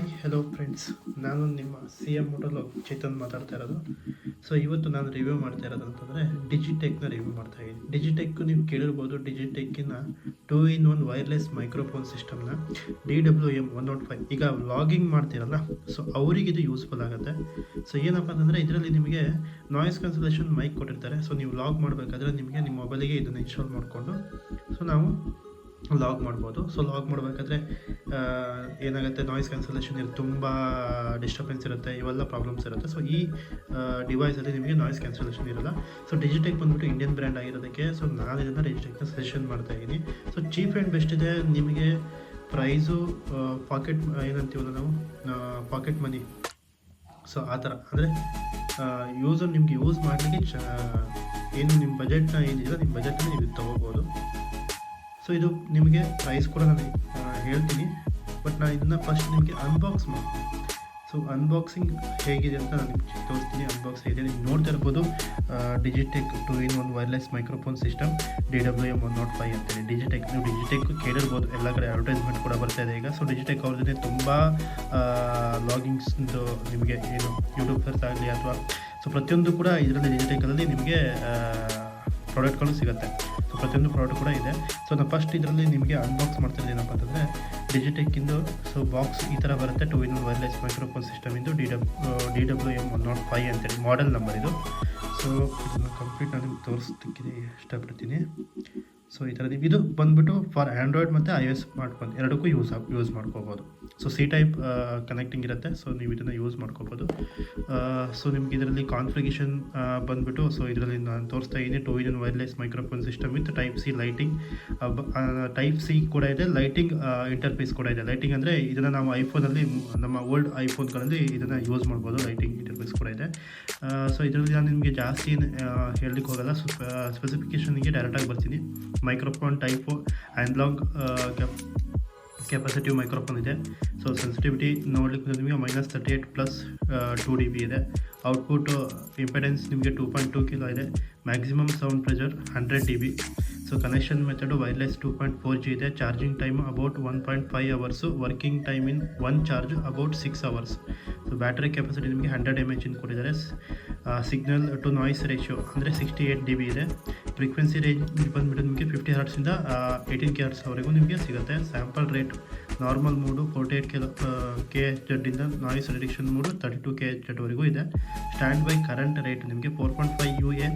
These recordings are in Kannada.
ಹಾಯ್ ಹಲೋ ಫ್ರೆಂಡ್ಸ್ ನಾನು ನಿಮ್ಮ ಸಿ ಎಂ ಹೋಟೆಲ್ ಚೇತನ್ ಮಾತಾಡ್ತಾ ಇರೋದು. ಸೊ ಇವತ್ತು ನಾನು ರಿವ್ಯೂ ಮಾಡ್ತಾ ಇರೋದು ಅಂತಂದರೆ ಡಿಜಿಟೆಕ್ನ ರಿವ್ಯೂ ಮಾಡ್ತಾ ಇದ್ದೀನಿ. ಡಿಜಿಟೆಕ್ಕು ನೀವು ಕೇಳಿರ್ಬೋದು ಡಿಜಿಟೆಕ್ಕಿನ two in one wireless microphone ಸಿಸ್ಟಮ್ನ D W M one nought five ಈಗ ವ್ಲಾಗಿಂಗ್ ಮಾಡ್ತಿರಲ್ಲ ಸೊ ಅವರಿಗೆ ಇದು ಯೂಸ್ಫುಲ್ ಆಗುತ್ತೆ. ಸೊ ಏನಪ್ಪ ಅಂತಂದರೆ ಇದರಲ್ಲಿ ನಿಮಗೆ ನಾಯ್ಸ್ ಕನ್ಸಲೇಷನ್ ಮೈಕ್ ಕೊಟ್ಟಿರ್ತಾರೆ. ಸೊ ನೀವು ವ್ಲಾಗ್ ಮಾಡಬೇಕಾದ್ರೆ ನಿಮಗೆ ನಿಮ್ಮ ಮೊಬೈಲಿಗೆ ಇದನ್ನು ಇನ್ಸ್ಟಾಲ್ ಮಾಡಿಕೊಂಡು ಸೊ ನಾವು ಲಾಗ್ ಮಾಡ್ಬೋದು. ಸೊ ಲಾಗ್ ಮಾಡಬೇಕಾದ್ರೆ ಏನಾಗುತ್ತೆ ನಾಯ್ಸ್ ಕ್ಯಾನ್ಸಲೇಷನ್ ಇರುತ್ತೆ ತುಂಬ ಡಿಸ್ಟರ್ಬೆನ್ಸ್ ಇರುತ್ತೆ, ಇವೆಲ್ಲ ಪ್ರಾಬ್ಲಮ್ಸ್ ಇರುತ್ತೆ. ಸೊ ಈ ಡಿವೈಸಲ್ಲಿ ನಿಮಗೆ ನಾಯ್ಸ್ ಕ್ಯಾನ್ಸಲೇಷನ್ ಇರಲ್ಲ. ಸೊ ಡಿಜಿಟೆಕ್ ಬಂದ್ಬಿಟ್ಟು ಇಂಡಿಯನ್ ಬ್ರ್ಯಾಂಡ್ ಆಗಿರೋದಕ್ಕೆ ಸೊ ನಾನು ಇದನ್ನು ಡಿಜಿಟೆಕ್ನ ಸಜೆಷನ್ ಮಾಡ್ತಾ ಇದ್ದೀನಿ. ಸೊ ಚೀಪ್ ಆ್ಯಂಡ್ ಬೆಸ್ಟ್ ಇದೆ. ನಿಮಗೆ ಪ್ರೈಸು ಪಾಕೆಟ್ ಏನಂತೀವಲ್ಲ ನಾವು ಪಾಕೆಟ್ ಮನಿ ಸೊ ಆ ಥರ. ಅಂದರೆ ಯೂಸರ್ ನಿಮಗೆ ಯೂಸ್ ಮಾಡಲಿಕ್ಕೆ ಚ, ಏನು ನಿಮ್ಮ ಬಜೆಟ್ನ ಏನಿದೆ ನಿಮ್ಮ ಬಜೆಟ್ನ ನೀವು ತಗೋಬೋದು ತೊಗೋಬೋದು. ಸೊ ಇದು ನಿಮಗೆ ಪ್ರೈಸ್ ಕೂಡ ನಾನು ಹೇಳ್ತೀನಿ. ಬಟ್ ನಾನು ಇದನ್ನು ಫಸ್ಟ್ ನಿಮಗೆ ಅನ್ಬಾಕ್ಸ್ ಮಾಡ್ತೀನಿ ಸೊ ಅನ್ಬಾಕ್ಸಿಂಗ್ ಹೇಗಿದೆ ಅಂತ ನಾನು ನಿಮ್ಗೆ ತೋರಿಸ್ತೀನಿ. ಅನ್ಬಾಕ್ಸ್ ಹೇಗಿದೆ. ನೀವು ನೋಡ್ತಾ ಇರ್ಬೋದು ಡಿಜಿಟೆಕ್ ಟು ಇನ್ ಒಂದು wireless microphone system D W M one nought five ಅಂತೇಳಿ. ಡಿಜಿಟೆಕ್ ನೀವು ಡಿಜಿಟೆಕ್ ಕೇಳಿರ್ಬೋದು. ಎಲ್ಲ ಕಡೆ ಅಡ್ವರ್ಟೈಸ್ಮೆಂಟ್ ಕೂಡ ಬರ್ತಾ ಇದೆ ಈಗ. ಸೊ ಡಿಜಿಟೆಕ್ ಅವ್ರದ್ದೇ ತುಂಬ ಲಾಗಿಂಗ್ಸ್ದು ನಿಮಗೆ ಏನು ಯೂಟ್ಯೂಬರ್ಸ್ ಆಗಲಿ ಅಥವಾ ಸೊ ಪ್ರತಿಯೊಂದು ಕೂಡ ಇದರಲ್ಲಿ ಡಿಜಿಟೆಕಲ್ಲಿ ನಿಮಗೆ ಪ್ರಾಡಕ್ಟ್ಗಳು ಸಿಗುತ್ತೆ. ಪ್ರತಿಯೊಂದು ಪ್ರಾಡಕ್ಟ್ ಕೂಡ ಇದೆ. ಸೊ ನಾನು ಫಸ್ಟ್ ಇದರಲ್ಲಿ ನಿಮಗೆ ಅನ್ಬಾಕ್ಸ್ ಮಾಡ್ತಿರೋದು ಏನಪ್ಪ ಅಂತಂದರೆ ಡಿಜಿಟೆಕ್ಕಿಂದು ಸೊ ಬಾಕ್ಸ್ ಈ ಥರ ಬರುತ್ತೆ. Two in wireless microphone system into D dub D W M one nought five ಅಂತೇಳಿ ಮಾಡೆಲ್ ನಂಬರ್ ಇದು. ಸೊ ಇದನ್ನು ಕಂಪ್ಲೀಟ್ ನಾನು ತೋರಿಸ್ಲಿಕ್ಕೆ ಇಷ್ಟಪಡ್ತೀನಿ. ಸೊ ಈ ಥರದ್ದು ಇದು ಬಂದ್ಬಿಟ್ಟು ಫಾರ್ ಆ್ಯಂಡ್ರಾಯ್ಡ್ ಮತ್ತು ಐ ಎಸ್ ಸ್ಮಾರ್ಟ್ಫೋನ್ ಎರಡಕ್ಕೂ ಯೂಸ್ ಯೂಸ್ ಮಾಡ್ಕೋಬೋದು. ಸೊ ಸಿ ಟೈಪ್ ಕನೆಕ್ಟಿಂಗ್ ಇರುತ್ತೆ. ಸೊ ನೀವು ಇದನ್ನು ಯೂಸ್ ಮಾಡ್ಕೋಬೋದು. ಸೊ ನಿಮ್ಗೆ ಇದರಲ್ಲಿ ಕಾನ್ಫಿಗೇಷನ್ ಬಂದ್ಬಿಟ್ಟು ಸೊ ಇದರಲ್ಲಿ ನಾನು ತೋರಿಸ್ತಾ ಇದ್ದೀನಿ two in wireless microphone system with type C lighting type C ಕೂಡ ಇದೆ ಲೈಟಿಂಗ್ ಇಂಟರ್ಫೇಸ್ ಕೂಡ ಇದೆ. ಲೈಟಿಂಗ್ ಅಂದರೆ ಇದನ್ನು ನಾವು ಐಫೋನಲ್ಲಿ ನಮ್ಮ ಓಲ್ಡ್ ಐಫೋನ್ಗಳಲ್ಲಿ ಇದನ್ನು ಯೂಸ್ ಮಾಡ್ಬೋದು ಲೈಟಿಂಗ್ ಇಂಟರ್ಫೇಸ್ ಕೂಡ ಇದೆ. ಸೊ ಇದರಲ್ಲಿ ನಾನು ನಿಮಗೆ ಜಾಸ್ತಿ ಏನು ಹೇಳಲಿಕ್ಕೆ ಹೋಗಲ್ಲ. ಸ್ಪೆಸಿಫಿಕೇಷನ್ಗೆ ಡೈರೆಕ್ಟಾಗಿ ಬರ್ತೀನಿ. Microphone type analogue cap capacitive microphone ಇದೆ. ಸೊ ಸೆನ್ಸಿಟಿವಿಟಿ ನೋಡಲಿಕ್ಕೆ ನಿಮಗೆ minus thirty eight plus two D B ಇದೆ ಔಟ್ಪುಟ್ ಇಂಪೆಡೆನ್ಸ್ ನಿಮಗೆ ಟೂ ಪಾಯಿಂಟ್ ಟೂ ಕಿಲೋ ಇದೆ. Maximum sound pressure hundred D B so connection method wireless two point four G ಇದೆ. Charging time about one point five hours working time in one charge about six hours so battery capacity ನಿಮಗೆ ಹಂಡ್ರೆಡ್ ಎಂ ಎಚ್ ಇನ್ ಕೊಟ್ಟಿದ್ದಾರೆ. ಸಿಗ್ನಲ್ ಟು ನಾಯ್ಸ್ ರೇಷಿಯೋ ಅಂದರೆ ಸಿಕ್ಸ್ಟಿ ಏಯ್ಟ್ ಡಿ ಬಿ ಇದೆ ಫ್ರೀಕ್ವೆನ್ಸಿ ರೇಂಜ್ ಬಂದುಬಿಟ್ಟು ನಿಮಗೆ ಫಿಫ್ಟಿ ಹರ್ಟ್ಸಿಂದ ಏಯ್ಟೀನ್ ಕೆ ಹರ್ಟ್ಸ್ವರೆಗೂ ನಿಮಗೆ ಸಿಗುತ್ತೆ. Sample rate normal mode forty eight K K ಜಡ್ಡಿಂದ noise reduction mode thirty two K ಜಡ್ವರೆಗೂ ಇದೆ. ಸ್ಟ್ಯಾಂಡ್ ಬೈ ಕರೆಂಟ್ ರೇಟ್ ನಿಮಗೆ four point five U A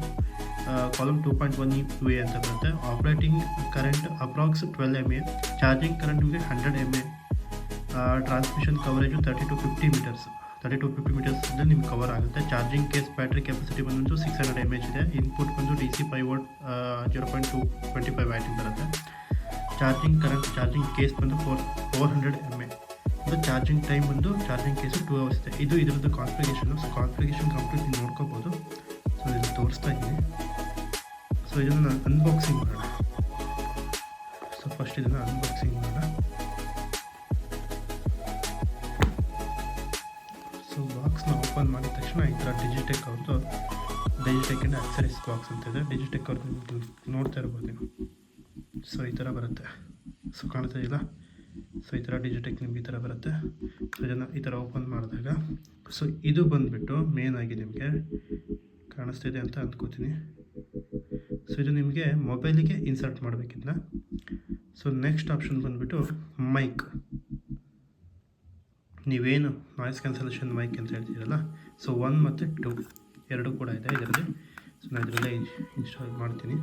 column two point one U A ಅಂತ ಬರುತ್ತೆ. Operating current approx twelve M A charging current ನಿಮಗೆ hundred M A transmission coverage thirty to fifty metres thirty to fifty metres ನಿಮ್ಗೆ ಕವರ್ ಆಗುತ್ತೆ. ಚಾರ್ಜಿಂಗ್ ಕೇಸ್ ಬ್ಯಾಟ್ರಿ ಕೆಪಾಸಿಟಿ ಬಂದು ಸಿಕ್ಸ್ ಹಂಡ್ರೆಡ್ ಎಂ ಎಚ್ ಇದೆ. ಇನ್ಪುಟ್ ಬಂದು D C five volt zero point two twenty five ವ್ಯಾಟಿಂಗ್ ಬರುತ್ತೆ. ಚಾರ್ಜಿಂಗ್ ಕರೆಂಟ್ ಚಾರ್ಜಿಂಗ್ ಕೇಸ್ ಬಂದು four four hundred M A ಇದು ಚಾರ್ಜಿಂಗ್ ಟೈಮ್ ಬಂದು ಚಾರ್ಜಿಂಗ್ ಕೇಸು ಟೂ ಅವರ್ಸ್ ಇದೆ. ಇದು ಇದರದ್ದು ಕಾನ್ಫಿಗೇಷನು ಸೊ ಕಾನ್ಫಿಗೇಷನ್ ಕಂಪ್ಲೀಟ್ ನೋಡ್ಕೋಬೋದು. ಸೊ ಇದನ್ನು ತೋರಿಸ್ತಾ ಇದ್ದೀನಿ. ಸೊ ಇದನ್ನು ನಾನು ಅನ್ಬಾಕ್ಸಿಂಗ್ ಮಾಡೋಣ. ಅಕ್ಸರೀಸ್ ಬಾಕ್ಸ್ ಅಂತ ಇದೆ. ಡಿಜಿಟೆಕ್ ಅವ್ರದ್ದು ನೋಡ್ತಾ ಇರ್ಬೋದು ನೀವು. ಸೊ ಈ ಥರ ಬರುತ್ತೆ. ಸೊ ಕಾಣ್ತಾ ಇಲ್ಲ. ಸೊ ಈ ಥರ ಡಿಜಿಟೆಕ್ ನಿಮ್ಗೆ ಈ ಥರ ಬರುತ್ತೆ. ಸೊ ಇದನ್ನು ಈ ಥರ ಓಪನ್ ಮಾಡಿದಾಗ. ಸೊ ಇದು ಬಂದುಬಿಟ್ಟು ಆಗಿ ನಿಮಗೆ ಕಾಣಿಸ್ತಿದೆ ಅಂತ ಅಂದ್ಕೋತೀನಿ. ಸೊ ಇದು ನಿಮಗೆ ಮೊಬೈಲಿಗೆ ಇನ್ಸರ್ಟ್ ಮಾಡಬೇಕಿಲ್ಲ ಸೊ ನೆಕ್ಸ್ಟ್ ಆಪ್ಷನ್ ಬಂದುಬಿಟ್ಟು ಮೈಕ್ ನೀವೇನು ನಾಯ್ಸ್ ಕ್ಯಾನ್ಸಲೇಷನ್ ಮೈಕ್ ಅಂತ ಹೇಳ್ತೀರಲ್ಲ. ಸೊ ಒನ್ ಮತ್ತು ಟು ಎರಡು ಕೂಡ ಇದೆ ಇದರಲ್ಲಿ. ನಾನು ಇದರಲ್ಲೇ ಇನ್ಸ್ಟಾಲ್ ಮಾಡ್ತೀನಿ.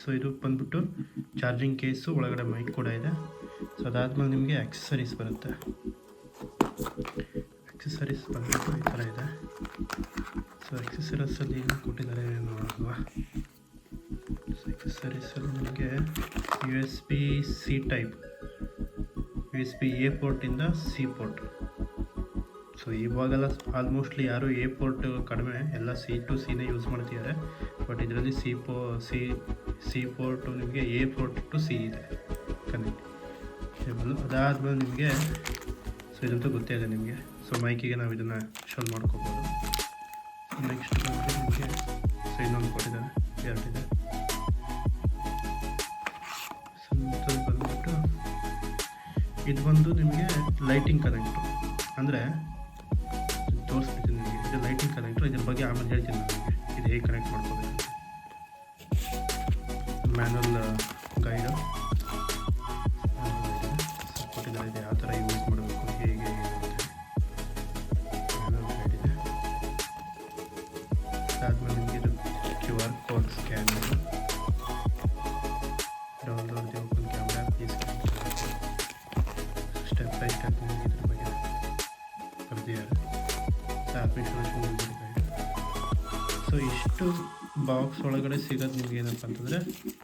ಸೊ ಇದು ಬಂದ್ಬಿಟ್ಟು ಚಾರ್ಜಿಂಗ್ ಕೇಸು ಒಳಗಡೆ ಮೈಕ್ ಕೂಡ ಇದೆ. ಸೊ ಅದಾದಮೇಲೆ ನಿಮಗೆ ಆಕ್ಸೆಸರೀಸ್ ಬರುತ್ತೆ. ಆಕ್ಸೆಸರೀಸ್ ಬಂದ್ಬಿಟ್ಟು ಈ ಥರ ಇದೆ. ಸೊ ಆಕ್ಸೆಸರೀಸಲ್ಲಿ ಏನು ಕೊಟ್ಟಿದ್ದಾರೆ ಅಲ್ವಾ? ಸೊ ಆಕ್ಸೆಸರೀಸಲ್ಲಿ ನಿಮಗೆ U S B C type U S B A ಪೋರ್ಟಿಂದ C port so ಇವಾಗೆಲ್ಲ ಆಲ್ಮೋಸ್ಟ್ಲಿ ಯಾರು ಎ ಪೋರ್ಟ್ ಕಡಿಮೆ, ಎಲ್ಲ ಸಿ ಟು ಸಿನೇ ಯೂಸ್ ಮಾಡ್ತಿದ್ದಾರೆ. ಬಟ್ ಇದರಲ್ಲಿ ಸಿ ಪೋ ಸಿ ಸಿ ಪೋರ್ಟು ನಿಮಗೆ ಎ ಪೋರ್ಟ್ ಟು ಸಿ ಇದೆ. Connect cable. ಅದಾದಮೇಲೆ ನಿಮಗೆ ಸೊ ಇದಂತೂ ಗೊತ್ತೇ ಇದೆ ನಿಮಗೆ. ಸೊ ಮೈಕಿಗೆ ನಾವು ಇದನ್ನು ಶೋಲ್ ಮಾಡ್ಕೋಬೋದು. ನೆಕ್ಸ್ಟ್ ನಿಮಗೆ ಸೊ ಇನ್ನೊಂದು ಕೊಟ್ಟಿದ್ದಾರೆ ಎರಡಿದೆ ಬಂದ್ಬಿಟ್ಟು, ಇದು ಬಂದು ನಿಮಗೆ ಲೈಟಿಂಗ್ ಕನೆಕ್ಟು ಅಂದರೆ ತೋರಿಸ್ಬಿಡ್ತೀನಿ ನಿಮಗೆ. ಇದು ಲೈಟಿಂಗ್ ಕನೆಕ್ಟ್ರು ಇದ್ರ ಬಗ್ಗೆ ಆಮೇಲೆ ಹೇಳ್ತೀನಿ ಇದು ಹೇಗೆ ಕನೆಕ್ಟ್ ಮಾಡ್ಕೋಬೇಕು ಮ್ಯಾನುವಲ್ ಗೈಡು ಕೊಟ್ಟಿದ್ದಾರೆ. ಇದೆ ಯಾವ ಥರ ಯೂಸ್ ಮಾಡಬೇಕು, ಹೇಗೆ ಇದೆ. ಅದಾದಮೇಲೆ ನಿಮಗೆ ಇದು Q R code scan download the camera step by step ನಿಮಗೆ ಇದ್ರ ಬಗ್ಗೆ ಬರ್ದಿದ್ದಾರೆ. ಸೊ ಇಷ್ಟು ಬಾಕ್ಸ್ ಒಳಗಡೆ ಸಿಗೋದು ನಿಮ್ಗೆ ಏನಪ್ಪ ಅಂತಂದರೆ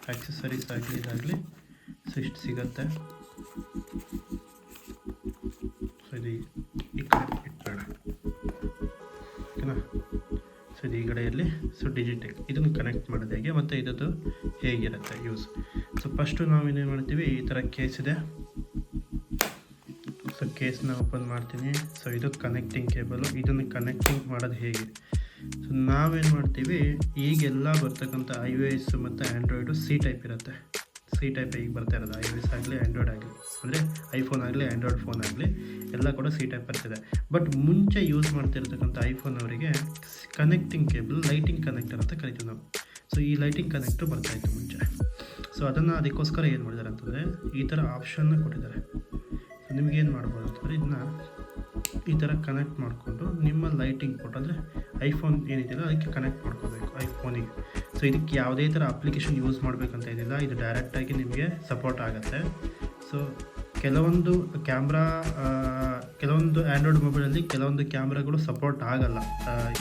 ಆಕ್ಸೆಸರೀಸ್ ಆಗಲಿ ಇದಾಗಲಿ ಸೊ, ಇಷ್ಟು ಸಿಗತ್ತೆ. ಈ- ಕಡೆ ಇಟ್ಬೇಡ ಓಕೆನಾ? ಸೊ ಈ ಕಡೆಯಲ್ಲಿ. ಸೊ ಡಿಜಿಟೆಕ್ ಇದನ್ನು ಕನೆಕ್ಟ್ ಮಾಡೋದು ಹೇಗೆ? ಮತ್ತು ಇದದ್ದು ಹೇಗಿರುತ್ತೆ? ಯೂಸ್ ಸೊ ಫಸ್ಟು ನಾವು ಏನೇನು ಮಾಡ್ತೀವಿ? ಈ ಥರ ಕೇಸ್ ಇದೆ. ಕೇಸ್ನ ಓಪನ್ ಮಾಡ್ತೀನಿ. ಸೊ ಇದು ಕನೆಕ್ಟಿಂಗ್ ಕೇಬಲು ಇದನ್ನು ಕನೆಕ್ಟಿಂಗ್ ಮಾಡೋದು ಹೇಗೆ? ಸೊ ನಾವೇನು ಮಾಡ್ತೀವಿ, ಈಗೆಲ್ಲ ಬರ್ತಕ್ಕಂಥ ಐ ಒ ಎಸ್ ಮತ್ತು ಆ್ಯಂಡ್ರಾಯ್ಡು ಸಿ ಟೈಪ್ ಇರುತ್ತೆ. ಸಿ ಟೈಪ್ ಈಗ ಬರ್ತಾ ಇರೋದು? ಐ ಎಸ್ ಆಗಲಿ ಆ್ಯಂಡ್ರಾಯ್ಡ್ ಆಗಲಿ. ಅಂದರೆ ಐಫೋನ್ ಆಗಲಿ ಆ್ಯಂಡ್ರಾಯ್ಡ್ ಫೋನ್ ಆಗಲಿ, ಎಲ್ಲ ಕೂಡ ಸಿ ಟೈಪ್ ಬರ್ತಿದೆ. ಬಟ್ ಮುಂಚೆ ಯೂಸ್ ಮಾಡ್ತಿರ್ತಕ್ಕಂಥ ಐಫೋನ್ ಅವರಿಗೆ ಕನೆಕ್ಟಿಂಗ್ ಕೇಬಲ್ ಲೈಟಿಂಗ್ ಕನೆಕ್ಟರ್ ಅಂತ ಕರಿತೀವಿ ನಾವು. ಸೊ ಈ ಲೈಟಿಂಗ್ ಕನೆಕ್ಟರ್ ಬರ್ತಾಯಿತ್ತು ಮುಂಚೆ. ಸೊ ಅದನ್ನು ಅದಕ್ಕೋಸ್ಕರ ಏನು ಮಾಡಿದ್ದಾರೆ ಅಂತಂದರೆ, ಈ ಥರ ಆಪ್ಷನ್ನ ಕೊಟ್ಟಿದ್ದಾರೆ. ನಿಮ್ಗೇನು ಮಾಡ್ಬೋದು ಅಂತಂದರೆ ಇದನ್ನ ಈ ಥರ ಕನೆಕ್ಟ್ ಮಾಡಿಕೊಂಡು ನಿಮ್ಮ ಲೈಟಿಂಗ್ ಪೋರ್ಟ್ ಅಂದರೆ ಐಫೋನ್ ಏನಿದೆಯಲ್ಲ ಅದಕ್ಕೆ ಕನೆಕ್ಟ್ ಮಾಡ್ಕೋಬೇಕು ಐಫೋನಿಗೆ ಸೊ ಇದಕ್ಕೆ ಯಾವುದೇ ಥರ ಅಪ್ಲಿಕೇಶನ್ ಯೂಸ್ ಮಾಡಬೇಕಂತ ಏನಿಲ್ಲ. ಇದು ಡೈರೆಕ್ಟಾಗಿ ನಿಮಗೆ ಸಪೋರ್ಟ್ ಆಗುತ್ತೆ. ಸೊ ಕೆಲವೊಂದು ಕ್ಯಾಮ್ರಾ ಕೆಲವೊಂದು ಆ್ಯಂಡ್ರಾಯ್ಡ್ ಮೊಬೈಲಲ್ಲಿ ಕೆಲವೊಂದು ಕ್ಯಾಮ್ರಾಗಳು ಸಪೋರ್ಟ್ ಆಗಲ್ಲ.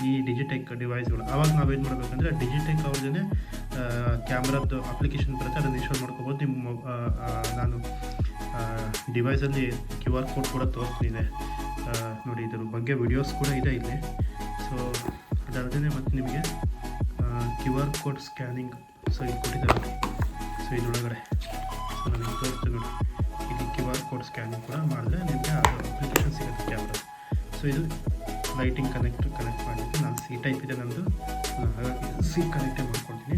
ಈ ಡಿಜಿಟೆಕ್ ಡಿವೈಸ್ಗಳು ಆವಾಗ ನಾವೇನು ಮಾಡಬೇಕಂದ್ರೆ ಡಿಜಿಟೆಕ್ ಅವ್ರದ್ದೇ ಕ್ಯಾಮ್ರಾದ್ದು ಅಪ್ಲಿಕೇಶನ್ ಬರುತ್ತೆ. ಅದನ್ನು ಇನ್ಸ್ಟಾಲ್ ಮಾಡ್ಕೋಬೋದು. ನಿಮ್ಮ ನಾನು ಡಿವೈಸಲ್ಲಿ ಕ್ಯೂ ಆರ್ ಕೋಡ್ ಕೂಡ ತೋರಿಸ್ತಿದೆ. ನೋಡಿ, ಇದ್ರ ಬಗ್ಗೆ ವಿಡಿಯೋಸ್ ಕೂಡ ಇದೆ ಇಲ್ಲಿ. ಸೊ ಅದಲ್ಲದೆ ಮತ್ತು ನಿಮಗೆ Q R code scanning so ಇಲ್ಲಿ ಕೊಟ್ಟಿದ್ದಾರೆ. ಸೊ ಇದ್ರೊಳಗಡೆ. ಸೊ ನನಗೆ ತೋರಿಸ್ತೀನಿ ಇಲ್ಲಿ ಕ್ಯೂ ಆರ್ ಕೋಡ್ ಸ್ಕ್ಯಾನಿಂಗ್ ಕೂಡ ಮಾಡಿದ್ರೆ ನಿಮಗೆ ಅಪ್ಲಿಕೇಶನ್ ಸಿಗುತ್ತೆ ಕ್ಯಾಮ್ರಾ ಸೊ ಇದು ಲೈಟಿಂಗ್ ಕನೆಕ್ಟ್ ಕನೆಕ್ಟ್ ಮಾಡಿದ್ದೆ. ನಾನು ಸಿ ಟೈಪ್ ಇದೆ ನನ್ನದು ಹಾಗಾಗಿ ಸಿ ಕನೆಕ್ಟೇ ಮಾಡ್ಕೊಳ್ತೀನಿ.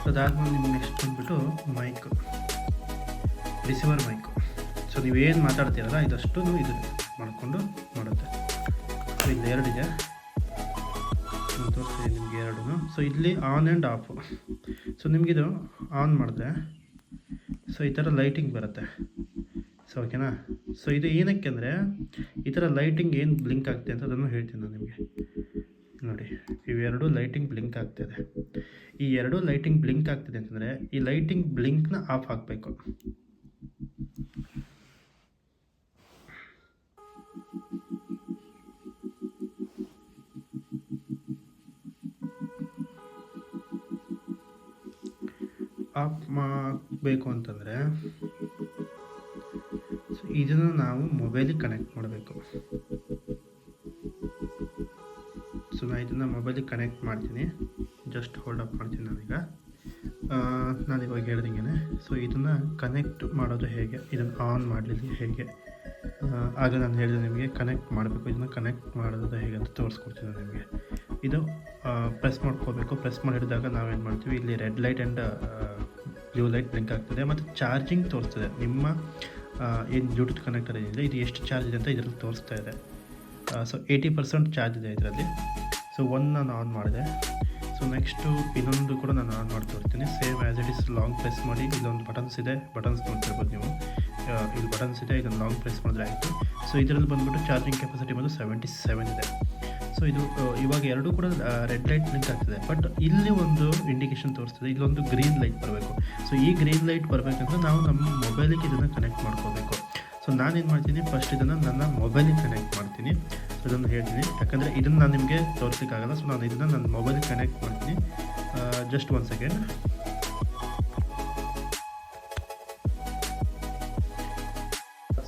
ಸೊ ಅದಾದ್ಮೇಲೆ ನಿಮ್ಗೆ ನೆಕ್ಸ್ಟ್ ಬಂದುಬಿಟ್ಟು ಮೈಕ್ ರಿಸೀವರ್ ಮೈಕು. ಸೊ ನೀವೇನು ಮಾತಾಡ್ತೀರಲ್ಲ ಇದಷ್ಟು ಇದು ಮಾಡಿಕೊಂಡು ಮಾಡುತ್ತೆ. ಇಲ್ಲಿ ಎರಡಿದೆ ತೋರಿಸ್ತೀನಿ ನಿಮಗೆ ಎರಡು ಸೊ ಇಲ್ಲಿ ಆನ್ ಆ್ಯಂಡ್ ಆಫ್ ಸೊ ನಿಮಗಿದು ಆನ್ ಮಾಡಿದ್ರೆ ಸೊ ಈ ಥರ ಲೈಟಿಂಗ್ ಬರುತ್ತೆ. ಸೊ ಓಕೆನಾ ಸೊ ಇದು ಏನಕ್ಕೆ ಅಂದರೆ, ಈ ಥರ ಲೈಟಿಂಗ್ ಏನು ಬ್ಲಿಂಕ್ ಆಗ್ತಿದೆ ಅಂತ ಅದನ್ನು ಹೇಳ್ತೀನಿ ನಾನು ನಿಮಗೆ. ನೋಡಿ, ಇವೆರಡು ಲೈಟಿಂಗ್ ಬ್ಲಿಂಕ್ ಆಗ್ತಿದೆ. ಈ ಎರಡು ಲೈಟಿಂಗ್ ಬ್ಲಿಂಕ್ ಆಗ್ತಿದೆ ಅಂತಂದರೆ, ಈ ಲೈಟಿಂಗ್ ಬ್ಲಿಂಕ್ನ ಆಫ್ ಆಗಬೇಕು ಆಫ್ ಮಾಡಬೇಕು ಅಂತಂದರೆ ಸೊ ಇದನ್ನು ನಾವು ಮೊಬೈಲಿಗೆ ಕನೆಕ್ಟ್ ಮಾಡಬೇಕು. ಸೊ ನಾನು ಇದನ್ನು ಮೊಬೈಲಿಗೆ ಕನೆಕ್ಟ್ ಮಾಡ್ತೀನಿ. ಜಸ್ಟ್ ಹೋಲ್ಡ್ ಅಪ್ ಮಾಡ್ತೀನಿ ನಾನೀಗ. ನಾನು ಇವಾಗ ಹೇಳ್ದಂಗೆ ಸೊ ಇದನ್ನು ಕನೆಕ್ಟ್ ಮಾಡೋದು ಹೇಗೆ? ಇದನ್ನು ಆನ್ ಮಾಡಲಿಕ್ಕೆ ಹೇಗೆ? ಆಗ ನಾನು ಹೇಳಿದೆ ನಿಮಗೆ ಕನೆಕ್ಟ್ ಮಾಡಬೇಕು. ಇದನ್ನು ಕನೆಕ್ಟ್ ಮಾಡೋದು ಹೇಗೆ ಅಂತ ತೋರಿಸ್ಕೊಡ್ತೀನಿ ನಿಮಗೆ. ಇದು ಪ್ರೆಸ್ ಮಾಡ್ಕೋಬೇಕು. ಪ್ರೆಸ್ ಮಾಡಿ ಹಿಡಿದಾಗ ನಾವೇನು ಮಾಡ್ತೀವಿ? ಇಲ್ಲಿ red light and blue light blink ಆಗ್ತದೆ ಮತ್ತು ಚಾರ್ಜಿಂಗ್ ತೋರಿಸ್ತದೆ. ನಿಮ್ಮ ಏನು ಬ್ಲೂಟೂತ್ ಕನೆಕ್ಟರ್ ಏನಿದೆ, ಇದು ಎಷ್ಟು ಚಾರ್ಜ್ ಇದೆ ಅಂತ ಇದರಲ್ಲಿ ತೋರಿಸ್ತಾ ಇದೆ. ಸೊ ಏಯ್ಟಿ ಪರ್ಸೆಂಟ್ ಚಾರ್ಜ್ ಇದೆ ಇದರಲ್ಲಿ. ಸೊ ಒನ್ ನಾನು ಆನ್ ಮಾಡಿದೆ. ಸೊ ನೆಕ್ಸ್ಟು ಇನ್ನೊಂದು ಕೂಡ ನಾನು ಆನ್ ಮಾಡಿ ತೋರಿಸ್ತೀನಿ same as it is long press ಮಾಡಿ ಇಲ್ಲೊಂದು ಬಟನ್ಸ್ ಇದೆ. ಬಟನ್ಸ್ ನೋಡ್ತಿರ್ಬೋದು ನೀವು. ಇದು ಬಟನ್ಸ್ ಇದೆ, ಇದನ್ನು ಲಾಂಗ್ ಪ್ರೆಸ್ ಮಾಡಿದ್ರೆ ಆಯಿತು. ಸೊ ಇದರಲ್ಲಿ ಬಂದುಬಿಟ್ಟು ಚಾರ್ಜಿಂಗ್ ಕೆಪಾಸಿಟಿ ಬಂದು ಸೆವೆಂಟಿ ಸೆವೆನ್ ಇದೆ. ಸೊ ಇದು ಇವಾಗ ಎರಡೂ ಕೂಡ ರೆಡ್ ಲೈಟ್ ಲಿಂಕ್ ಆಗ್ತಿದೆ. ಬಟ್ ಇಲ್ಲಿ ಒಂದು ಇಂಡಿಕೇಶನ್ ತೋರಿಸ್ತದೆ. ಇಲ್ಲೊಂದು ಗ್ರೀನ್ ಲೈಟ್ ಬರಬೇಕು. ಸೊ ಈ ಗ್ರೀನ್ ಲೈಟ್ ಬರಬೇಕಂದ್ರೆ ನಾವು ನಮ್ಮ ಮೊಬೈಲಿಗೆ ಇದನ್ನು ಕನೆಕ್ಟ್ ಮಾಡ್ಕೋಬೇಕು. ಸೊ ನಾನೇನು ಮಾಡ್ತೀನಿ? ಫಸ್ಟ್ ಇದನ್ನು ನನ್ನ ಮೊಬೈಲಿಗೆ ಕನೆಕ್ಟ್ ಮಾಡ್ತೀನಿ. ಸೊ ಹೇಳ್ತೀನಿ. ಯಾಕಂದರೆ ಇದನ್ನು ನಾನು ನಿಮಗೆ ತೋರಿಸಲಿಕ್ಕಾಗಲ್ಲ. ಸೊ ನಾನು ಇದನ್ನು ನನ್ನ ಮೊಬೈಲಿಗೆ ಕನೆಕ್ಟ್ ಮಾಡ್ತೀನಿ. ಜಸ್ಟ್ ಒನ್ ಸೆಕೆಂಡ್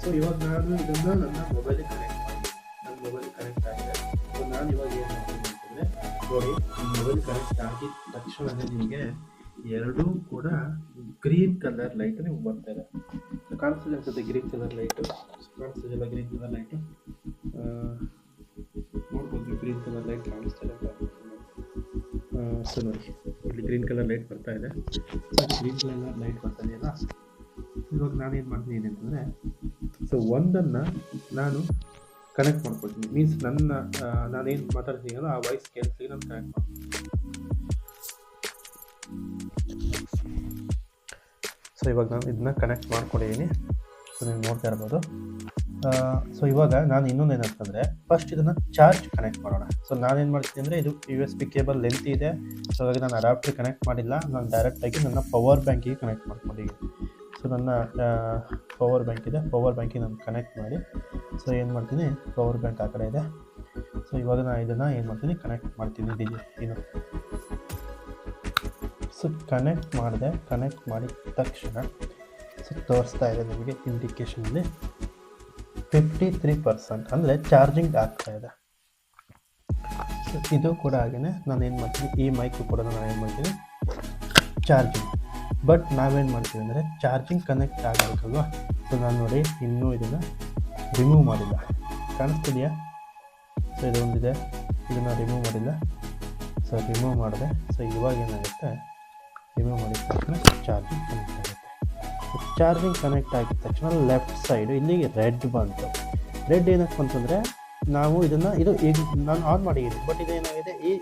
ಸೊ ಇವಾಗ ನಾನು ಇದನ್ನು ನನ್ನ ಮೊಬೈಲಿಗೆ ಕನೆಕ್ಟ್ ನಾನು ಇವಾಗ ಏನು ಮಾಡ್ತೀನಿ ಅಂತಂದರೆ, ನೋಡಿ ಮೊಬೈಲ್ ಕರೆಕ್ಟ್ ಆಗಿ ತಕ್ಷಣವೇ ನಿಮಗೆ ಎರಡೂ ಕೂಡ ಗ್ರೀನ್ ಕಲರ್ ಲೈಟ್ ನಿಮ್ಗೆ ಬರ್ತಾ ಇದೆ ಸೊ ಕಾಣಿಸ್ತಿದೆ ಅನ್ಸುತ್ತೆ ಗ್ರೀನ್ ಕಲರ್ ಲೈಟು ಕಾಣಿಸ್ತಿದೆಲ್ಲ ಗ್ರೀನ್ ಕಲರ್ ಲೈಟು ನೋಡ್ಬೋದು ಗ್ರೀನ್ ಕಲರ್ ಲೈಟ್ ಕಾಣಿಸ್ತಾ ಇದೆ ಸೊ ನೋಡಿ, ಇಲ್ಲಿ ಗ್ರೀನ್ ಕಲರ್ ಲೈಟ್ ಬರ್ತಾ ಇದೆ. ಗ್ರೀನ್ ಕಲರ್ ಲೈಟ್ ಬರ್ತಾ ಇದೆಯಲ್ಲ ಇವಾಗ ನಾನೇನು ಮಾಡ್ತೀನಿ ಅಂತಂದರೆ, ಸೊ ಒಂದನ್ನು ನಾನು ಕನೆಕ್ಟ್ ಮಾಡ್ಕೊಳ್ತೀನಿ. ಮೀನ್ಸ್ ನನ್ನ ನಾನೇನು ಮಾತಾಡ್ತೀನಲ್ಲ ಆ ವಾಯ್ಸ್ ಕೇಳಿಸಿ ನಾನು ಕನೆಕ್ಟ್ ಮಾಡ್ತೀನಿ ಸೊ ಇವಾಗ ನಾನು ಇದನ್ನ ಕನೆಕ್ಟ್ ಮಾಡ್ಕೊಂಡಿದ್ದೀನಿ ಸೊ ನೀವು ನೋಡ್ತಾ ಇರ್ಬೋದು. ಸೊ ಇವಾಗ ನಾನು ಇನ್ನೊಂದು ಏನಂತಂದರೆ ಫಸ್ಟ್ ಇದನ್ನು ಚಾರ್ಜ್ ಕನೆಕ್ಟ್ ಮಾಡೋಣ. ಸೊ ನಾನೇನು ಮಾಡ್ತೀನಿ ಅಂದರೆ, ಇದು U S B cable length ಇದೆ. ಸೊ ಹಾಗಾಗಿ ನಾನು ಅಡಾಪ್ಟರ್ ಕನೆಕ್ಟ್ ಮಾಡಿಲ್ಲ. ನಾನು ಡೈರೆಕ್ಟಾಗಿ ನನ್ನ ಪವರ್ ಬ್ಯಾಂಕಿಗೆ ಕನೆಕ್ಟ್ ಮಾಡ್ಕೊಂಡಿದ್ದೀನಿ. ಸೊ ನನ್ನ ಪವರ್ ಬ್ಯಾಂಕ್ ಇದೆ. ಪವರ್ ಬ್ಯಾಂಕಿಗೆ ನಾನು ಕನೆಕ್ಟ್ ಮಾಡಿ. ಸೊ ಏನು ಮಾಡ್ತೀನಿ? ಪವರ್ ಬ್ಯಾಂಕ್ ಆ ಕಡೆ ಇದೆ. ಸೊ ಇವಾಗ ನಾನು ಇದನ್ನು ಏನು ಮಾಡ್ತೀನಿ? ಕನೆಕ್ಟ್ ಮಾಡ್ತೀನಿ. ಡಿಜಿ ಇದು ಸೊ ಕನೆಕ್ಟ್ ಮಾಡಿದೆ. ಕನೆಕ್ಟ್ ಮಾಡಿದ ತಕ್ಷಣ ಸೊ ತೋರಿಸ್ತಾ ಇದೆ ನಿಮಗೆ ಇಂಡಿಕೇಷನಲ್ಲಿ ಫಿಫ್ಟಿ ತ್ರೀ ಪರ್ಸೆಂಟ್ ಅಂದರೆ ಚಾರ್ಜಿಂಗ್ ಆಗ್ತಾ ಇದೆ. ಸೊ ಇದು ಕೂಡ ಹಾಗೆಯೇ ನಾನು ಏನು ಮಾಡ್ತೀನಿ? ಈ ಮೈಕು ಕೂಡ ನಾನು ಏನು ಮಾಡ್ತೀನಿ. ಚಾರ್ಜಿಂಗ್ ಬಟ್ ನಾವೇನು ಮಾಡ್ತೀವಿ ಅಂದರೆ ಚಾರ್ಜಿಂಗ್ ಕನೆಕ್ಟ್ ಆಗಬೇಕಲ್ವ? ಸೊ ನಾನು ನೋಡಿ ಇನ್ನೂ ಇದನ್ನು ರಿಮೂವ್ ಮಾಡಿಲ್ಲ. ಕಾಣಿಸ್ತಿದೆಯಾ? ಸೊ ಇದೊಂದಿದೆ. ಇದನ್ನು ರಿಮೂವ್ ಮಾಡಿಲ್ಲ. ಸೊ ರಿಮೂವ್ ಮಾಡಿದೆ. ಸೊ ಇವಾಗ ಏನಾಗುತ್ತೆ? ರಿಮೂವ್ ಮಾಡಿದ ತಕ್ಷಣ ಚಾರ್ಜಿಂಗ್ ಕನೆಕ್ಟ್ ಆಗುತ್ತೆ. ಚಾರ್ಜಿಂಗ್ ಕನೆಕ್ಟ್ ಆಗಿದ ತಕ್ಷಣ ಲೆಫ್ಟ್ ಸೈಡ್ ಇಲ್ಲಿಗೆ ರೆಡ್ ಬಂತು. ರೆಡ್ ಏನಕ್ಕೆ ಅಂತಂದರೆ ನಾವು ಇದನ್ನು ಇದು ಈಗ ನಾನು ಆನ್ ಮಾಡಿದ್ದೀನಿ. ಬಟ್ ಇದೇನಾಗಿದೆ? ಈ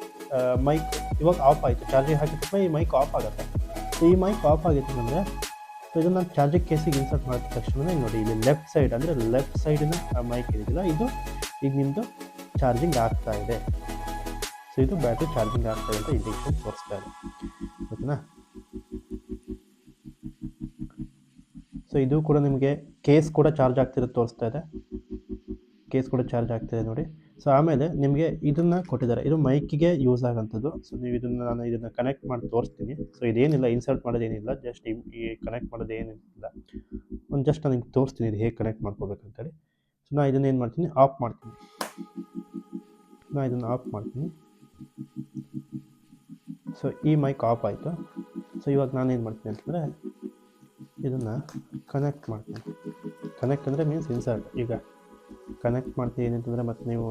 ಮೈಕ್ ಇವಾಗ ಆಫ್ ಆಯಿತು. ಚಾರ್ಜಿಂಗ್ ಹಾಕಿದ ತಕ್ಷಣ ಈ ಮೈಕ್ ಆಫ್ ಆಗುತ್ತೆ. ಸೊ ಈ ಮೈಕ್ ಆಫ್ ಆಗಿತ್ತು ಅಂದರೆ ಸೊ ಇದನ್ನು ನಾನು ಚಾರ್ಜಿಂಗ್ ಕೇಸಿಗೆ ಇನ್ಸರ್ಟ್ ಮಾಡಿದ ತಕ್ಷಣ ನೋಡಿ, ಇಲ್ಲಿ ಲೆಫ್ಟ್ ಸೈಡ್ ಅಂದರೆ ಲೆಫ್ಟ್ ಸೈಡಿನ ಮೈಕ್ ಇದೆಯಲ್ಲ ಇದು ಈಗ ನಿಮ್ಮದು ಚಾರ್ಜಿಂಗ್ ಆಗ್ತಾ ಇದೆ. ಸೊ ಇದು ಬ್ಯಾಟ್ರಿ ಚಾರ್ಜಿಂಗ್ ಆಗ್ತಾ ಇದೆ ಅಂತ ಇಂಡಿಕೇಶನ್ ತೋರಿಸ್ತಾ ಇದೆ. ಓಕೆನಾ ಸೊ ಇದು ಕೂಡ ನಿಮಗೆ ಕೇಸ್ ಕೂಡ ಚಾರ್ಜ್ ಆಗ್ತಿರೋದು ತೋರಿಸ್ತಾ ಇದೆ. ಕೇಸ್ ಕೂಡ ಚಾರ್ಜ್ ಆಗ್ತಿದೆ ನೋಡಿ. ಸೊ ಆಮೇಲೆ ನಿಮಗೆ ಇದನ್ನು ಕೊಟ್ಟಿದ್ದಾರೆ. ಇದು ಮೈಕಿಗೆ ಯೂಸ್ ಆಗೋಂಥದ್ದು. ಸೊ ನೀವು ಇದನ್ನು ನಾನು ಇದನ್ನು ಕನೆಕ್ಟ್ ಮಾಡಿ ತೋರಿಸ್ತೀನಿ. ಸೊ ಇದೇನಿಲ್ಲ ಇನ್ಸರ್ಟ್ ಮಾಡೋದೇನಿಲ್ಲ. ಜಸ್ಟ್ ಈ ಕನೆಕ್ಟ್ ಮಾಡೋದೇನಿಲ್ಲ. ಒಂದು ಜಸ್ಟ್ ನಾನು ನಿಮ್ಗೆ ತೋರಿಸ್ತೀನಿ ಇದು ಹೇಗೆ ಕನೆಕ್ಟ್ ಮಾಡ್ಕೋಬೇಕಂತೇಳಿ. ಸೊ ನಾನು ಇದನ್ನು ಏನು ಮಾಡ್ತೀನಿ ಆಫ್ ಮಾಡ್ತೀನಿ. ನಾನು ಇದನ್ನು ಆಫ್ ಮಾಡ್ತೀನಿ. ಸೊ ಈ ಮೈಕ್ ಆಫ್ ಆಯಿತು. ಸೊ ಇವಾಗ ನಾನು ಏನು ಮಾಡ್ತೀನಿ ಅಂತಂದರೆ, ಇದನ್ನು ಕನೆಕ್ಟ್ ಮಾಡ್ತೀನಿ. ಕನೆಕ್ಟ್ ಅಂದರೆ ಮೀನ್ಸ್ ಇನ್ಸರ್ಟ್ ಈಗ ಕನೆಕ್ಟ್ ಮಾಡ್ತೀವಿ ಏನಂತಂದರೆ ಮತ್ತು ನೀವು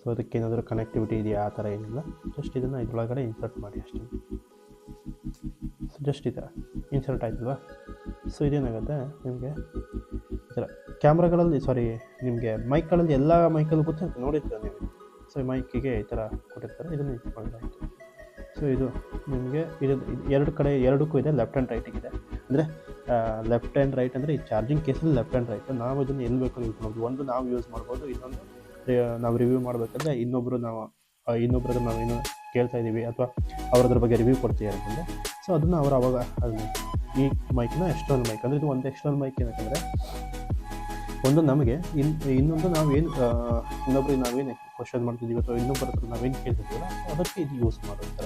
ಸೊ ಅದಕ್ಕೆ ಏನಾದರೂ ಕನೆಕ್ಟಿವಿಟಿ ಇದೆಯಾ? ಆ ಥರ ಏನಿಲ್ಲ. ಜಸ್ಟ್ ಇದನ್ನು ಇದರೊಳಗಡೆ ಇನ್ಸರ್ಟ್ ಮಾಡಿ ಅಷ್ಟೇ. ಸೊ ಜಸ್ಟ್ ಇದೆ ಇನ್ಸರ್ಟ್ ಆಯ್ತಲ್ವಾ? ಸೊ ಇದೇನಾಗುತ್ತೆ? ನಿಮಗೆ ಈ ಥರ ಕ್ಯಾಮ್ರಾಗಳಲ್ಲಿ ಸಾರಿ ನಿಮಗೆ ಮೈಕ್ಗಳಲ್ಲಿ ಎಲ್ಲ ಮೈಕಲ್ಲೂ ಗೊತ್ತೆ? ನೋಡಿರ್ತೀರ ನೀವು? ಸೊ ಈ ಮೈಕಿಗೆ ಈ ಥರ ಕೊಟ್ಟಿರ್ತಾರೆ. ಇದನ್ನು ಇಟ್ಕೊಂಡಾಯ್ತು ಸೊ ಇದು ನಿಮಗೆ, ಇದು ಇದು ಎರಡು ಕಡೆ, ಎರಡಕ್ಕೂ ಇದೆ ಲೆಫ್ಟ್ ಆ್ಯಂಡ್ ರೈಟಿಗಿದೆ ಅಂದರೆ ಲೆಫ್ಟ್ ಆ್ಯಂಡ್ ರೈಟ್ ಅಂದರೆ ಈ ಚಾರ್ಜಿಂಗ್ ಕೇಸಲ್ಲಿ ಲೆಫ್ಟ್ ಆ್ಯಂಡ್ ರೈಟ್ ನಾವು ಇದನ್ನು ಎಲ್ಲಿ ಬೇಕಾದ್ರೂ ಯೂಸ್ ಮಾಡ್ಬೋದು ಒಂದು ನಾವು ಯೂಸ್ ಮಾಡ್ಬೋದು, ಇನ್ನೊಂದು ನಾವು ರಿವ್ಯೂ ಮಾಡಬೇಕಂದ್ರೆ ಇನ್ನೊಬ್ಬರು ನಾವು ಇನ್ನೊಬ್ಬರದ್ದು ನಾವು ಏನು ಕೇಳ್ತಾ ಇದ್ದೀವಿ ಅಥವಾ ಅವ್ರದ್ರ ಬಗ್ಗೆ ರಿವ್ಯೂ ಕೊಡ್ತೀವಿ ಅಂತಂದರೆ ಸೊ ಅದನ್ನು ಅವರು ಅವಾಗ ಅದನ್ನ ಈ ಮೈಕ್ನ ಎಕ್ಸ್ಟರ್ನಲ್ ಮೈಕ್ ಅಂದರೆ ಇದು ಒಂದು ಎಕ್ಸ್ಟರ್ನಲ್ ಮೈಕ್ ಏನಂತಂದರೆ ಒಂದು ನಮಗೆ ಇನ್, ಇನ್ನೊಂದು ನಾವೇನು ಇನ್ನೊಬ್ಬರಿಗೆ ನಾವೇನು ಕ್ವಶನ್ ಮಾಡ್ತಿದ್ದೀವಿ ಅಥವಾ ಇನ್ನೊಬ್ಬರ ಹತ್ರ ನಾವೇನು ಕೇಳ್ತಿದ್ದೀವಲ್ಲ ಅದಕ್ಕೆ ಇದು ಯೂಸ್ ಮಾಡುತ್ತಾರೆ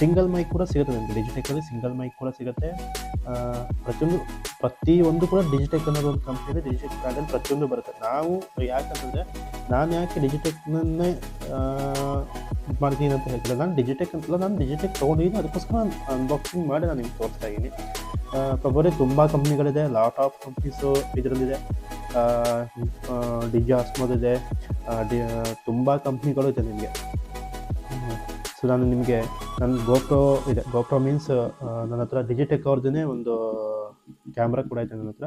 ಸಿಂಗಲ್ ಮೈಕ್ ಕೂಡ ಸಿಗುತ್ತೆ ನಿಮಗೆ. ಡಿಜಿಟೆಕಲ್ಲಿ ಸಿಂಗಲ್ ಮೈಕ್ ಕೂಡ ಸಿಗುತ್ತೆ. ಪ್ರತಿಯೊಂದು ಪ್ರತಿಯೊಂದು ಕೂಡ ಡಿಜಿಟೆಕ್ ಅನ್ನೋದು ಒಂದು ಕಂಪ್ನಿ ಡಿಜಿಟೆಕ್ ಬ್ರ್ಯಾಂಡಲ್ಲಿ ಪ್ರತಿಯೊಂದು ಬರುತ್ತೆ. ನಾವು ಯಾಕಂತಂದರೆ, ನಾನು ಯಾಕೆ ಡಿಜಿಟೆಕ್ನನ್ನೇ ಮಾಡ್ತೀನಿ ಅಂತ ಹೇಳ್ತಿಲ್ಲ. ನಾನು ಡಿಜಿಟೆಕ್ ಅಂತಲ್ಲ ನಾನು ಡಿಜಿಟೆಕ್ ತೊಗೊಂಡಿದ್ದೀನಿ ಅದಕ್ಕೋಸ್ಕರ ನಾನು ಅನ್ಬಾಕ್ಸಿಂಗ್ ಮಾಡಿ ನಾನು ನಿಮ್ಗೆ ತೋರಿಸ್ತಾ ಇದ್ದೀನಿ. ಫೆಬ್ರವರಿ ತುಂಬ ಕಂಪ್ನಿಗಳಿದೆ. ಲಾಟ್ ಆಫ್ ಕಂಪ್ನೀಸು ಇದರಲ್ಲಿದೆ. ಡಿಜಿ ಆಸ್ಮೋದಿದೆ ಡಿ ತುಂಬ ಕಂಪ್ನಿಗಳು ಇದೆ ನಿಮಗೆ. ಸೊ ನಾನು ನಿಮಗೆ ನನ್ನ ಗೋಪ್ರೋ ಇದೆ. ಗೋಪ್ರೋ ಮೀನ್ಸ್ ನನ್ನ ಹತ್ರ ಡಿಜಿಟೆಕ್ ಅವ್ರದ್ದೇ ಒಂದು ಕ್ಯಾಮ್ರಾ ಕೂಡ ಇದೆ ನನ್ನ ಹತ್ರ.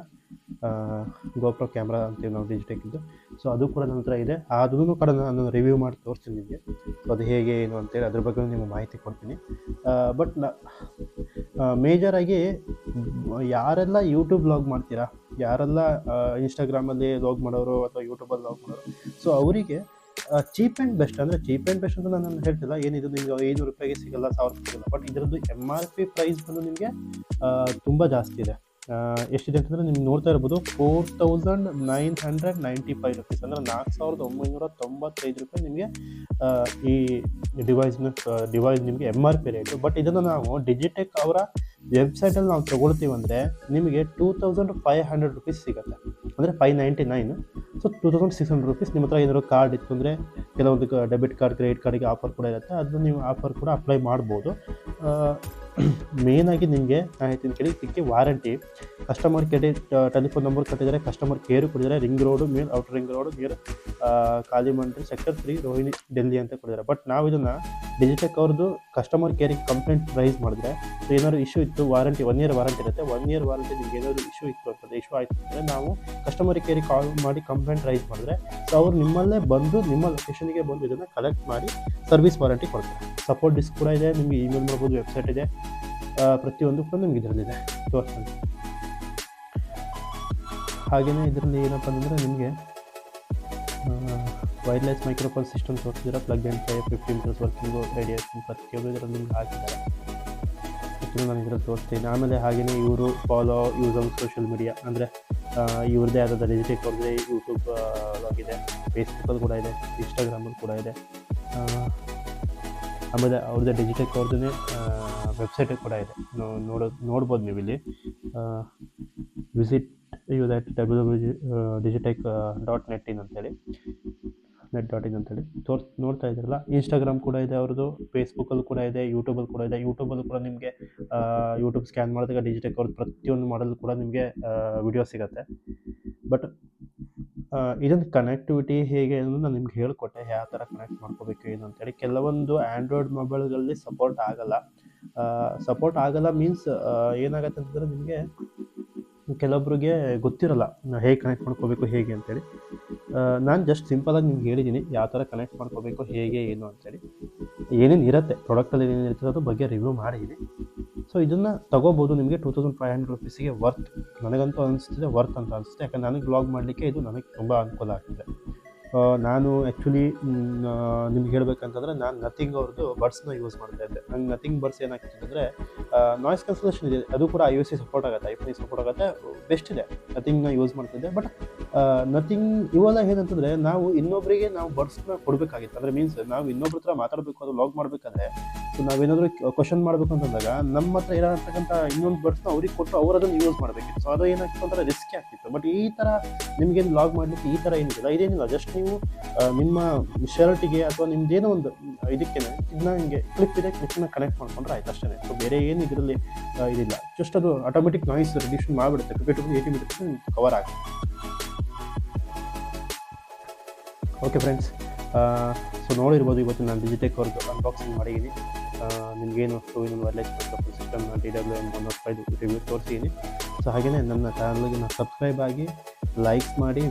ಗೋಪ್ರೋ ಕ್ಯಾಮ್ರಾ ಅಂತೀವಿ ನಾವು ಡಿಜಿಟೆಕ್ಕಿದ್ದು ಸೊ ಅದು ಕೂಡ ನನ್ನ ಹತ್ರ ಇದೆ. ಅದನ್ನು ಕೂಡ ನಾನು ರಿವ್ಯೂ ಮಾಡಿ ತೋರಿಸ್ತೀನಿ ನಿಮಗೆ. ಸೊ ಅದು ಹೇಗೆ, ಏನು ಅಂತೇಳಿ ಅದ್ರ ಬಗ್ಗೆ ನಿಮಗೆ ಮಾಹಿತಿ ಕೊಡ್ತೀನಿ. ಬಟ್ ಮೇಜರಾಗಿ ಯಾರೆಲ್ಲ ಯೂಟ್ಯೂಬ್ ಲಾಗ್ ಮಾಡ್ತೀರಾ? ಯಾರೆಲ್ಲ ಇನ್ಸ್ಟಾಗ್ರಾಮಲ್ಲಿ ಲಾಗ್ ಮಾಡೋರು ಅಥವಾ ಯೂಟ್ಯೂಬಲ್ಲಿ ಲಾಗ್ ಮಾಡೋರು? ಸೊ ಅವರಿಗೆ ಚೀಪ್ ಆ್ಯಂಡ್ ಬೆಸ್ಟ್ ಅಂದರೆ ಚೀಪ್ ಆ್ಯಂಡ್ ಬೆಸ್ಟ್ ಅಂತ ನಾನು ಹೇಳ್ತಿಲ್ಲ. ಏನಿದು ನಿಮಗೆ ಐನೂರು ರೂಪಾಯಿಗೆ ಸಿಗಲ್ಲ, ಸಾವಿರ ರೂಪಾಯಿ ಸಿಗಲ್ಲ. ಬಟ್ ಇದರದ್ದು ಎಂ ಆರ್ ಪಿ ಪ್ರೈಸ್ ಬಂದು ನಿಮಗೆ ತುಂಬ ಜಾಸ್ತಿ ಇದೆ. ಎಷ್ಟಿದೆ ಅಂತಂದರೆ ನಿಮ್ಗೆ ನೋಡ್ತಾ ಇರ್ಬೋದು four thousand nine hundred ninety five rupees ಅಂದರೆ ನಾಲ್ಕು ಸಾವಿರದ ಒಂಬೈನೂರ ತೊಂಬತ್ತೈದು ರೂಪಾಯಿ ನಿಮಗೆ ಈ ಡಿವೈಸ್ನ ಡಿವೈಸ್ ನಿಮಗೆ M R P rate but ಇದನ್ನು ನಾವು ಡಿಜಿಟೆಕ್ ಅವರ ವೆಬ್ಸೈಟಲ್ಲಿ ನಾವು ತೊಗೊಳ್ತೀವಿ ಅಂದರೆ ನಿಮಗೆ two thousand five hundred rupees ಸಿಗುತ್ತೆ. ಅಂದರೆ five ninety nine. So two thousand six hundred rupees ನಿಮ್ಮ ಹತ್ರ ಏನಾದ್ರು ಕಾರ್ಡ್ ಇತ್ತು ಅಂದರೆ ಕೆಲವೊಂದು ಡೆಬಿಟ್ ಕಾರ್ಡ್ ಕ್ರೆಡಿಟ್ ಕಾರ್ಡಿಗೆ ಆಫರ್ ಕೂಡ ಇರುತ್ತೆ. ಅದನ್ನು ನೀವು ಆಫರ್ ಕೂಡ ಅಪ್ಲೈ ಮಾಡ್ಬೋದು. ಮೇನಾಗಿ ನಿಮಗೆ ನಾನು ಹೇಳ್ತೀನಿ ಕೇಳಿ, ಇದಕ್ಕೆ warranty customer care telephone number ಕೊಟ್ಟಿದ್ದಾರೆ. ಕಸ್ಟಮರ್ ಕೇರು ಕೊಟ್ಟಿದ್ದಾರೆ. ರಿಂಗ್ ರೋಡು ಮೇಲ್ ಔಟರ್ ರಿಂಗ್ ರೋಡು ನಿಯರ್ ಕಾಲಿಮಂಡ್ರಿ ಸೆಕ್ಟರ್ ತ್ರೀ ರೋಹಿಣಿ ಡೆಲ್ಲಿ ಅಂತ ಕೊಟ್ಟಿದ್ದಾರೆ. ಬಟ್ ನಾವು ಇದನ್ನು ಡಿಜಿಟೆಕ್ ಅವ್ರದ್ದು ಕಸ್ಟಮರ್ ಕೇರಿಗೆ ಕಂಪ್ಲೇಂಟ್ ರೈಸ್ ಮಾಡಿದ್ರೆ ಸೊ ಏನಾದ್ರು ಇಶ್ಯೂ ಇತ್ತು ವಾರಂಟಿ ಒನ್ ಇಯರ್ ವಾರಂಟಿ ಇರುತ್ತೆ. ಒನ್ ಇಯರ್ ವಾರಂಟಿ ನಿಮ್ಗೆ ಏನಾದ್ರು ಇಶ್ಯೂ ಇತ್ತು ಅಂತಂದ್ರೆ ಇಶ್ಯೂ ಆಯಿತು ಅಂದರೆ ನಾವು ಕಸ್ಟಮರ್ ಕೇರಿಗೆ ಕಾಲ್ ಮಾಡಿ ಕಂಪ್ಲೇಂಟ್ ರೈಸ್ ಮಾಡಿದ್ರೆ ಸೊ ಅವ್ರು ನಿಮ್ಮಲ್ಲೇ ಬಂದು ನಿಮ್ಮ ಲೊಕೇಶನ್ಗೆ ಬಂದು ಇದನ್ನು ಕಲೆಕ್ಟ್ ಮಾಡಿ ಸರ್ವಿಸ್ ವಾರಂಟಿ ಕೊಡ್ತಾರೆ. ಸಪೋರ್ಟ್ ಡಿಸ್ಕ್ ಕೂಡ ಇದೆ, ನಿಮಗೆ ಇಮೇಲ್ ಮಾಡ್ಬೋದು ವೆಬ್ಸೈಟ್ ಇದೆ. ಪ್ರತಿಯೊಂದು ಕೂಡ ನಿಮ್ಗೆ ಇದರಲ್ಲಿದೆ. ತೋರಿಸ್ತೀನಿ. ಹಾಗೆಯೇ ಇದರಲ್ಲಿ ಏನಪ್ಪ ಅಂತಂದರೆ ನಿಮಗೆ ವೈರ್ಲೆಸ್ ಮೈಕ್ರೋಫೋನ್ ಸಿಸ್ಟಮ್ ತೋರಿಸಿದ್ರೆ plug and five fifty metres working radiation cable ಇದರಲ್ಲಿ ನಿಮ್ಗೆ ಹಾಕಿದ್ದಾರೆ ಇದನ್ನು ನಾನು ಇದರಲ್ಲಿ ತೋರಿಸ್ತೀನಿ. ಆಮೇಲೆ ಹಾಗೆಯೇ ಇವರು follow us on social media ಅಂದರೆ ಇವ್ರದ್ದೇ ಆದ ಡಿಜಿಟೆಕ್ ಅವ್ರದ್ದೇ ಯೂಟ್ಯೂಬ್ ಆಗಿದೆ. ಫೇಸ್ಬುಕ್ಕಲ್ಲಿ ಕೂಡ ಇದೆ ಇನ್ಸ್ಟಾಗ್ರಾಮಲ್ಲಿ ಕೂಡ ಇದೆ. ಆಮೇಲೆ ಅವ್ರದ್ದೇ ಡಿಜಿಟೆಕ್ ಅವ್ರದ್ದೇ ವೆಬ್ಸೈಟ್ ಕೂಡ ಇದೆ. ನೋಡೋ, ನೋಡ್ಬೋದು ನೀವು ಇಲ್ಲಿ visit you that W W Digitek dot net in ಅಂತೇಳಿ. ನೆಟ್ ಡಾಟ್ ಇನ್ ಅಂತೇಳಿ. ತೋರ್ಸ್ ನೋಡ್ತಾ ಇದ್ದೀರಲ್ಲ? ಇನ್ಸ್ಟಾಗ್ರಾಮ್ ಕೂಡ ಇದೆ ಅವ್ರದ್ದು ಫೇಸ್ಬುಕ್ಕಲ್ಲಿ ಕೂಡ ಇದೆ ಯೂಟ್ಯೂಬಲ್ಲಿ ಕೂಡ ಇದೆ. ಯೂಟ್ಯೂಬಲ್ಲಿ ಕೂಡ ನಿಮಗೆ ಯೂಟ್ಯೂಬ್ ಸ್ಕ್ಯಾನ್ ಮಾಡಿದಾಗ ಡಿಜಿಟೆಕ್ ಅವ್ರದ್ದು ಪ್ರತಿಯೊಂದು ಮಾಡಲ್ ಕೂಡ ನಿಮಗೆ ವಿಡಿಯೋ ಸಿಗುತ್ತೆ. ಬಟ್ ಇದೊಂದು ಕನೆಕ್ಟಿವಿಟಿ ಹೇಗೆ ಅನ್ನೋದು ನಾನು ನಿಮ್ಗೆ ಹೇಳಿಕೊಟ್ಟೆ. ಯಾವ ಥರ ಕನೆಕ್ಟ್ ಮಾಡ್ಕೋಬೇಕು, ಏನು ಅಂತೇಳಿ. ಕೆಲವೊಂದು ಆ್ಯಂಡ್ರಾಯ್ಡ್ ಮೊಬೈಲ್ಗಳಲ್ಲಿ ಸಪೋರ್ಟ್ ಆಗಲ್ಲ. ಸಪೋರ್ಟ್ ಆಗಲ್ಲ ಮೀನ್ಸ್ ಏನಾಗತ್ತೆ ಅಂತಂದರೆ ನಿಮಗೆ ಕೆಲವೊಬ್ರಿಗೆ ಗೊತ್ತಿರಲ್ಲ ಹೇಗೆ ಕನೆಕ್ಟ್ ಮಾಡ್ಕೋಬೇಕು, ಹೇಗೆ ಅಂತೇಳಿ. ನಾನು ಜಸ್ಟ್ ಸಿಂಪಲಾಗಿ ನಿಮ್ಗೆ ಹೇಳಿದ್ದೀನಿ ಯಾವ ಥರ ಕನೆಕ್ಟ್ ಮಾಡ್ಕೋಬೇಕು, ಹೇಗೆ, ಏನು ಅಂತೇಳಿ. ಏನೇನು ಇರುತ್ತೆ ಪ್ರಾಡಕ್ಟಲ್ಲಿ ಏನೇನು ಇರ್ತದೆ ಅದ್ರ ಬಗ್ಗೆ ರಿವ್ಯೂ ಮಾಡಿದ್ದೀನಿ ಸೊ ಇದನ್ನು ತೊಗೋಬೋದು, ನಿಮಗೆ ಟೂ ತೌಸಂಡ್ ಫೈವ್ ಹಂಡ್ರೆಡ್ ರುಪೀಸಿಗೆ ವರ್ತ್ ನನಗಂತೂ ಅನಿಸ್ತಿದೆ ವರ್ತ್ ಅಂತ ಅನಿಸುತ್ತೆ ಯಾಕಂದ್ರೆ ನನಗೆ ಬ್ಲಾಗ್ ಮಾಡಲಿಕ್ಕೆ ಇದು ನನಗೆ ತುಂಬ ಅನುಕೂಲ ಆಗ್ತಿದೆ. ನಾನು ಆ್ಯಕ್ಚುಲಿ ನಿಮ್ಗೆ ಹೇಳ್ಬೇಕಂತಂದರೆ ನಾನು ನಥಿಂಗ್ ಅವ್ರದ್ದು ಬಡ್ಸ್ನ ಯೂಸ್ ಮಾಡ್ತಾ ಇದ್ದೆ. ನಂಗೆ ನಥಿಂಗ್ ಬಡ್ಸ್ ಏನಾಗ್ತಿದೆ ಅಂದರೆ ನಾಯ್ಸ್ ಕ್ಯಾನ್ಸಲೇಷನ್ ಇದೆ. ಅದು ಕೂಡ ಐ ಸಿ ಸಪೋರ್ಟ್ ಆಗುತ್ತೆ. ಐಫೋನಿಗೆ ಸಪೋರ್ಟ್ ಆಗುತ್ತೆ. ಬೆಸ್ಟ್ ಇದೆ. ನಥಿಂಗ್ನ ಯೂಸ್ ಮಾಡ್ತಿದ್ದೆ ಬಟ್ ನಥಿಂಗ್ ಇವೆಲ್ಲ ಏನಂತಂದರೆ ನಾವು ಇನ್ನೊಬ್ಬರಿಗೆ ನಾವು ಬರ್ಡ್ಸ್ನ ಕೊಡಬೇಕಾಗಿತ್ತು. ಅಂದರೆ ಮೀನ್ಸ್ ನಾವು ಇನ್ನೊಬ್ರ ಹತ್ರ ಮಾತಾಡಬೇಕು, ಅದು ಲಾಗ್ ಮಾಡಬೇಕಾದ್ರೆ ಸೊ ನಾವೇನಾದರೂ ಕ್ವಶನ್ ಮಾಡಬೇಕು ಅಂತಂದಾಗ ನಮ್ಮ ಹತ್ರ ಇರತಕ್ಕಂಥ ಇನ್ನೊಂದು ಬರ್ಡ್ಸ್ನ ಅವ್ರಿಗೆ ಕೊಟ್ಟು ಅವ್ರು ಅದನ್ನು ಯೂಸ್ ಮಾಡಬೇಕಿತ್ತು. ಸೊ ಅದು ಏನಾಗ್ತಿತ್ತು ಅಂದರೆ ರಿಸ್ಕಿ ಆಗ್ತಿತ್ತು. ಬಟ್ ಈ ಥರ ನಿಮಗೇನು ಲಾಗ್ ಮಾಡಲಿಕ್ಕೆ ಈ ಥರ ಏನಿಲ್ಲ. ಇದೇನಿಲ್ಲ. ಜಸ್ಟ್ ನೀವು ನಿಮ್ಮ ಶರ್ಟಿಗೆ ಅಥವಾ ನಿಮ್ದೇನೋ ಒಂದು ಇದಕ್ಕೆ ಇದನ್ನ ಹಿಂಗೆ ಕ್ಲಿಪ್ ಇದೆ ಕ್ಲಿಪ್ನ ಕನೆಕ್ಟ್ ಮಾಡ್ಕೊಂಡ್ರೆ ಆಯ್ತು ಅಷ್ಟೇ. ಸೊ ಬೇರೆ ಏನು ಇದರಲ್ಲಿ ಇದಿಲ್ಲ. ಜಸ್ಟ್ ಅದು automatic noise reduction ಮಾಡಿಬಿಡುತ್ತೆ. Fifty to eighty metres cover ಆಗುತ್ತೆ. ಓಕೆ ಫ್ರೆಂಡ್ಸ್ ಸೊ ನೋಡಿರ್ಬೋದು ಇವತ್ತು ನಾನು ಡಿಜಿಟೆಕ್ ಅವ್ರದ್ದು ಅನ್ಬಾಕ್ಸಿಂಗ್ ಮಾಡಿದ್ದೀನಿ. ನಿಮಗೇನು two in wireless system D W M one five review ತೋರಿಸಿದ್ದೀನಿ ಸೊ ಹಾಗೆಯೇ ನನ್ನ ಚಾನಲ್ಗೆ ಸಬ್ಸ್ಕ್ರೈಬ್ ಆಗಿ ಲೈಕ್ ಮಾಡಿ